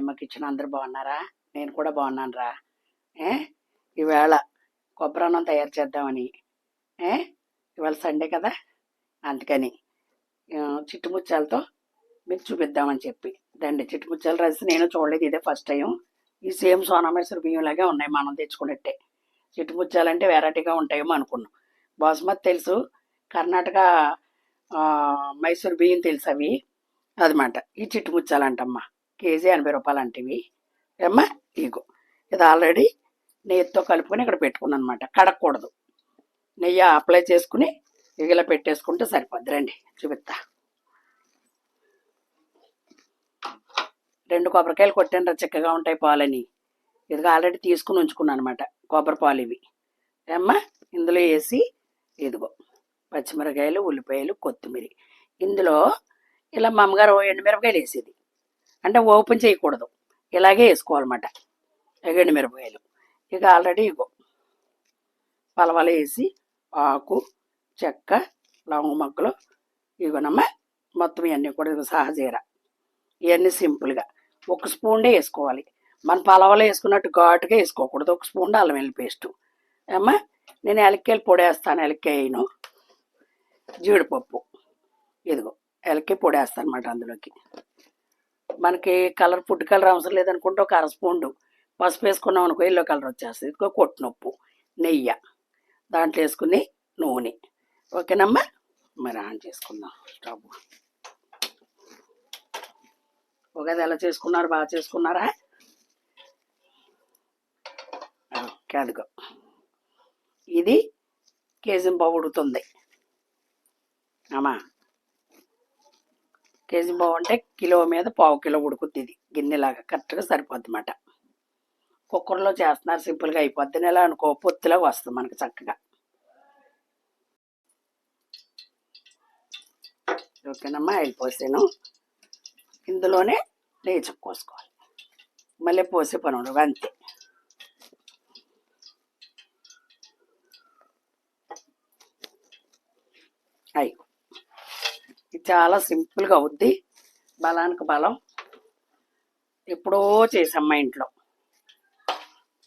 అమ్మకి ఇచ్చిన అందరు బాగున్నారా? నేను కూడా బాగున్నాను రా ఏ? ఈవేళ కొబ్బరి అన్నం తయారు చేద్దామని. ఏ? ఇవాళ సండే కదా? అందుకని చిట్టుముచ్చాలతో మీరు చూపిద్దామని చెప్పి. దండి చిట్టుముచ్చాల రైస్ నేను చూడలేదు ఇదే ఫస్ట్ టైం ఈ సేమ్ సోనామేశ్వర బియ్యంలాగే ఉన్నాయి మనం తెచ్చుకున్నట్టే. చిట్టుముచ్చాలంటే అంటే వెరైటీగా ఉంటాయేమో అనుకున్నాం. బాస్మతి తెలుసు కర్ణాటక మైసూర్ బియ్యం తెలుసు అవి. అదమాట ఈ చిట్టుముచ్చాలంటమ్మా. కేజీ ఎనభై రూపాయలు అంటివి ఏమ్మా ఇగో ఇది ఆల్రెడీ నెయ్యితో కలుపుకొని ఇక్కడ పెట్టుకున్నాను అనమాట కడగకూడదు నెయ్యి అప్లై చేసుకుని ఇలా పెట్టేసుకుంటే సరిపోద్ది. రండి చూపిస్తా రెండు కొబ్బరికాయలు కొట్టాను చిక్కగా ఉంటాయి పాలని. ఇదిగో ఆల్రెడీ తీసుకుని ఉంచుకున్నాను అనమాట కొబ్బరి పాలు ఇవి. ఏమ్మా ఇందులో వేసి ఇదిగో పచ్చిమిరకాయలు ఉల్లిపాయలు కొత్తిమీర. ఇందులో ఇలా మా అమ్మగారు ఎండుమిరపకాయలు వేసేది. అంటే ఓపెన్ చేయకూడదు. ఇలాగే వేసుకోవాలన్నమాట. ఎండుమిరపకాయలు ఇక ఆల్రెడీ ఇగో పలవల వేసి ఆకు చెక్క లవంగ మొక్కలు ఇగోనమ్మా మొత్తం ఇవన్నీ కూడా సహజీర. ఇవన్నీ సింపుల్గా. ఒక స్పూన్డే వేసుకోవాలి. మన పలవలు వేసుకున్నట్టు ఘాటుగా వేసుకోకూడదు. ఒక స్పూన్ అల్లం వెల్లి పేస్టు. అమ్మా నేను ఎలక్కాయలు పొడి వేస్తాను. ఎలక్కాయను జీడిపప్పు. ఇదిగో ఎలక్కాయ పొడి వేస్తాను అనమాట అందులోకి. మనకి కలర్ ఫుడ్ కలర్ అవసరం లేదనుకుంటే ఒక అర స్పూన్ పసుపు వేసుకున్నాం అనుకో ఎల్లో కలర్ వచ్చేస్తుంది. ఇదిగో కొట్టునొప్పు నెయ్యి. దాంట్లో వేసుకుని నూనె. ఓకేనమ్మా? మరి ఆన్ చేసుకుందాం. స్టవ్. ఉగాది ఎలా చేసుకున్నారు బాగా చేసుకున్నారా? ఓకే అదిగో. ఇది కేజీ బావు అమ్మా. కేజీ బావు అంటే కిలో మీద పావు కిలో ఉడుకుద్ది ఇది. గిన్నెలాగా కరెక్ట్గా సరిపోద్ది అన్నమాట కుక్కర్లో చేస్తున్నారు సింపుల్గా అయిపోద్ది ఎలా అనుకో పొత్తులో వస్తుంది మనకి చక్కగా. ఓకేనమ్మా ఆయిల్ పోసాను ఇందులోనే లేచి కోసుకోవాలి. మళ్ళీ పోసే పని ఉండదు అంతే. అయ్యి. చాలా సింపుల్గా అవుద్ది. బలానికి బలం. ఎప్పుడో చేసాం మా ఇంట్లో.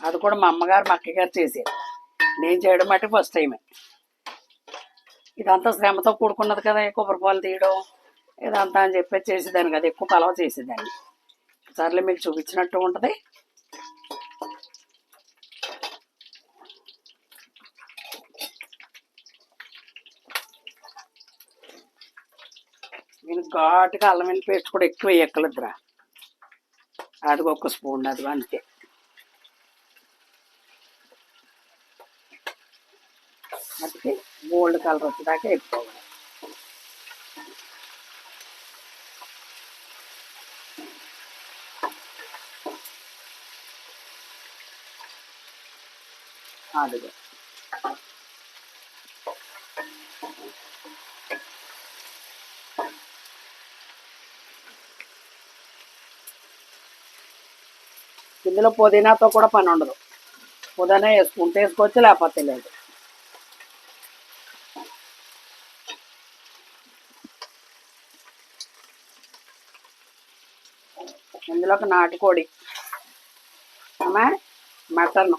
అది కూడా మా అమ్మగారు మా అక్కగారు చేసేది నేను చేయడం మట్టి ఫస్ట్ టైమే. ఇదంతా శ్రమతో కూడుకున్నది కదా కొబ్బరి పాలు తీయడం. ఇదంతా అని చెప్పి చేసేదాన్ని కదా. ఎక్కువ పలవ చేసేదాన్ని. సర్లే మీకు చూపించినట్టు ఉంటుంది. దీనికి ఘాటుగా అల్లం వెల్లి పేస్ట్ కూడా ఎక్కువ వేయక్కలేదురా అది ఒక స్పూన్ అది అంతే. అందుకే గోల్డ్ కలర్ వచ్చేదాకా ఎక్కువ అదిగో. ఇందులో పుదీనాతో కూడా పని ఉండదు. పుదీనా వేసుకుంటే వేసుకోవచ్చు లేకపోతే లేదు. ఇందులో ఒక నాటుకోడి mutton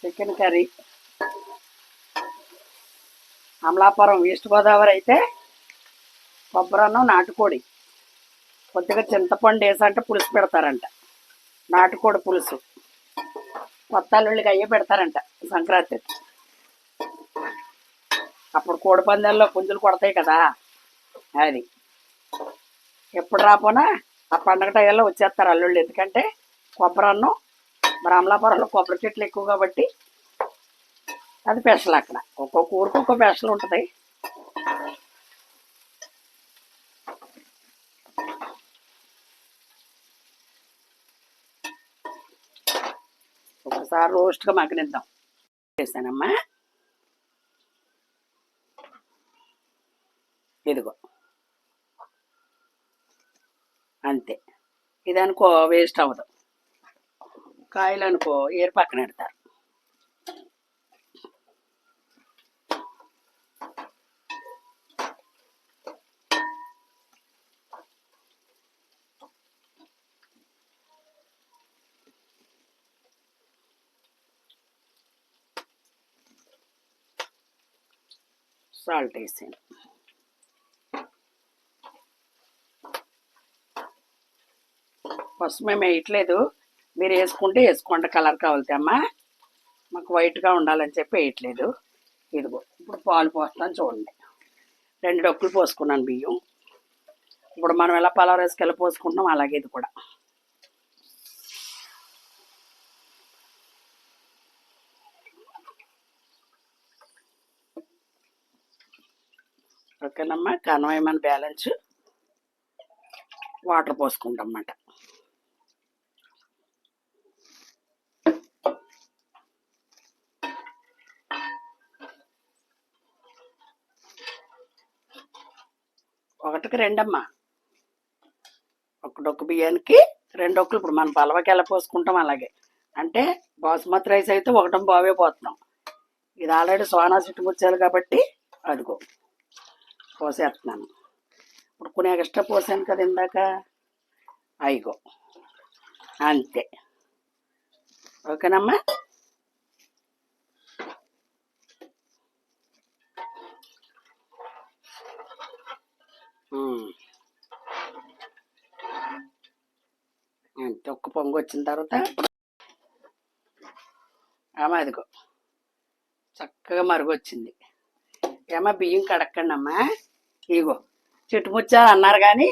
chicken curry Amalapuram east Godavari అయితే కొబ్బరన్నం నాటుకోడి. కొద్దిగా చింతపండు వేసంటే పులుసు పెడతారంట. నాటుకోడి పులుసు. కొత్త అల్లుళ్ళకి అయ్యే పెడతారంట సంక్రాంతి. అప్పుడు కోడి పందాల్లో పుంజులు కొడతాయి కదా. అది. ఎప్పుడు రాపోనా ఆ పండగ టైంలో వచ్చేస్తారు అల్లుళ్ళు. ఎందుకంటే కొబ్బరి అన్నం మరి అమలాపురంలో కొబ్బరి చెట్లు ఎక్కువ కాబట్టి అది స్పెషల్ అక్కడ. ఒక్కొక్క ఊరికి ఒక్కొక్క స్పెషల్ ఉంటుంది. ఒకసారి రోస్ట్గా మగ్గనిద్దాం. చేశానమ్మా. ఇదిగో. అంతే. ఇది అనుకో వేస్ట్ అవ్వదు. కాయలు అనుకో ఏరు పక్కన పెడతారు. సాల్ట్ వేసాను ఫస్ట్ మేము వేయట్లేదు. మీరు వేసుకుంటే వేసుకోండి కలర్ కావాలితే అమ్మా. మాకు వైట్గా ఉండాలని చెప్పి వేయట్లేదు. ఇదిగో ఇప్పుడు పాలు పోస్తాను చూడండి. రెండు డొక్కులు పోసుకున్నాను బియ్యం. ఇప్పుడు మనం ఎలా పలావ్ రైస్కి పోసుకుంటున్నాం అలాగే ఇది కూడా. ఓకేనమ్మా కనవేమని బ్యాలెన్స్? వాటర్ పోసుకుంటాం అన్నమాట ఒకటికి రెండమ్మా. ఒకటొక్క డొక్కు బియ్యానికి రెండు ఒక్కలు ఇప్పుడు మనం పలవకి ఎలా పోసుకుంటాం అలాగే. అంటే బాసుమతి రైస్ అయితే ఒకటం బావే పోతున్నాం. ఇది ఆల్రెడీ సోనా సిట్టు ముచ్చాలి కాబట్టి అదిగో. పోసేస్తున్నాను ఇప్పుడు కొన్ని ఎక్స్ట్రా పోసాను కదా ఇందాక? అయిగో అంతే. ఓకేనమ్మా? అంతే ఒక్క పొంగు వచ్చిన తర్వాత? ఆమె అదిగో చక్కగా మరుగొచ్చింది. ఏమా బియ్యం కడక్కండి అమ్మా ఇగో చుట్టుముచ్చాలు అన్నారు కానీ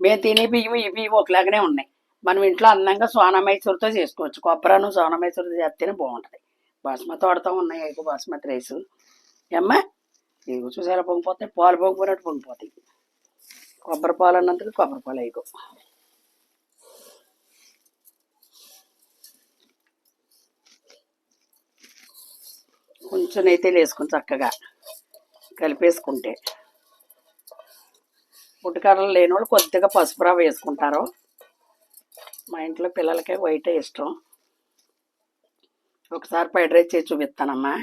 మేము తినే బియ్యం ఈ బియ్యం ఒకలాగానే ఉన్నాయి. మనం ఇంట్లో అందంగా సోనామైసూరుతో చేసుకోవచ్చు. కొబ్బరాను సోనా చేస్తేనే బాగుంటుంది. బాస్మతి వాడుతూ ఉన్నాయి ఇగో బాస్మతి రైస్. ఏమ్మా? ఇగో చూసారా పొంగిపోతాయి పాలు పొంగిపోయినట్టు పొంగిపోతాయి. కొబ్బరి పాలు అన్నందుకు కొబ్బరి పాలు ఇగో. కొంచెం అయితే వేసుకుని చక్కగా కలిపేసుకుంటే పుట్టుకర్రలు లేని వాళ్ళు కొద్దిగా పసుపు రవ్వ వేసుకుంటారు. మా ఇంట్లో పిల్లలకే వైటే ఇష్టం. ఒకసారి ఫ్రైడ్ రైస్ చేసి చూపిస్తానమ్మా.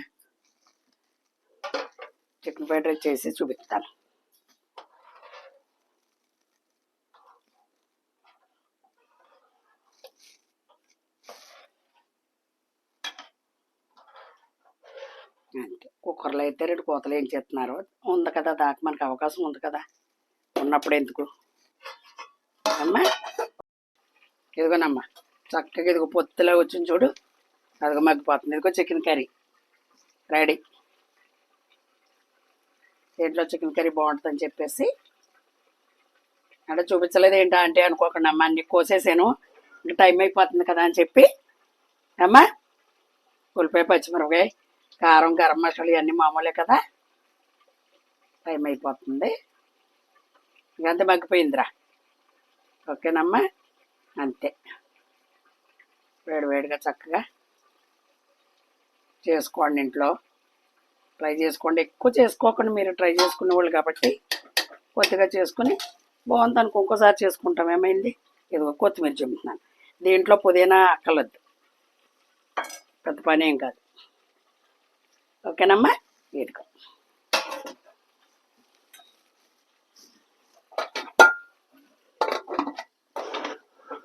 చికెన్ ఫ్రైడ్ రైస్ చేసి చూపిస్తాను. అంటే కుక్కర్లో అయితే రెండు కోతలు ఏం చేస్తున్నారు? ఉంది కదా దాకా మనకు అవకాశం ఉంది కదా. ఉన్నప్పుడు ఎందుకు? అమ్మా. ఇదిగోనమ్మా. చక్కగా ఇదిగో పొత్తులా వచ్చింది చూడు. అదిగో మగ్గిపోతుంది. ఇదిగో చికెన్ కర్రీ. రెడీ. దీంట్లో చికెన్ కర్రీ బాగుంటుందని చెప్పేసి. అంటే చూపించలేదు ఏంటా అంటే అనుకోకుండా అమ్మ. అన్ని కోసేసాను. ఇంకా టైం అయిపోతుంది కదా అని చెప్పి. అమ్మా. ఉల్లిపాయ పచ్చిమిరపకాయ కారం గరం మసాలా ఇవన్నీ మామూలే కదా. టైం అయిపోతుంది. ఇంకంతే మగ్గిపోయిందిరా. ఓకేనమ్మా? అంతే. వేడివేడిగా చక్కగా చేసుకోండి ఇంట్లో. ట్రై చేసుకోండి. ఎక్కువ చేసుకోకుండా మీరు ట్రై చేసుకునే వాళ్ళు కాబట్టి కొద్దిగా చేసుకుని బాగుంది అనుకో ఇంకోసారి చేసుకుంటాం. ఏమైంది? ఇదిగో కొత్తిమీర చెబుతున్నాను దీంట్లో పుదీనా అక్కలొద్దు పెద్ద పని ఏం కాదు. ఓకేనమ్మా? ఇదిగో.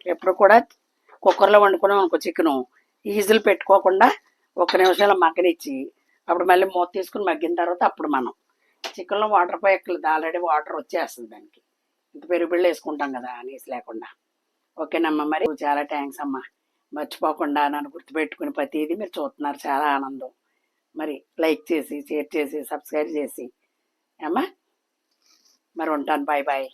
ఎప్పుడు కూడా కుక్కర్లో వండుకున్నాం అనుకో చికెను ఈజీలు పెట్టుకోకుండా ఒక నిమిషంలో మగ్గనిచ్చి అప్పుడు మళ్ళీ మూత తీసుకుని మగ్గిన తర్వాత అప్పుడు మనం. చికెన్లో వాటర్ పోయక్కలేదు ఆల్రెడీ వాటర్ వచ్చేస్తుంది దానికి. ఇంత పెరుగు బిళ్ళ వేసుకుంటాం కదా అనేసి లేకుండా. ఓకేనమ్మా మరి. చాలా థ్యాంక్స్ అమ్మా. మర్చిపోకుండా నన్ను గుర్తుపెట్టుకుని ప్రతిదీ మీరు చూస్తున్నారు. చాలా ఆనందం. మరి లైక్ చేసి షేర్ చేసి సబ్స్క్రైబ్ చేసి. అమ్మా మరి ఉంటాను. Bye bye.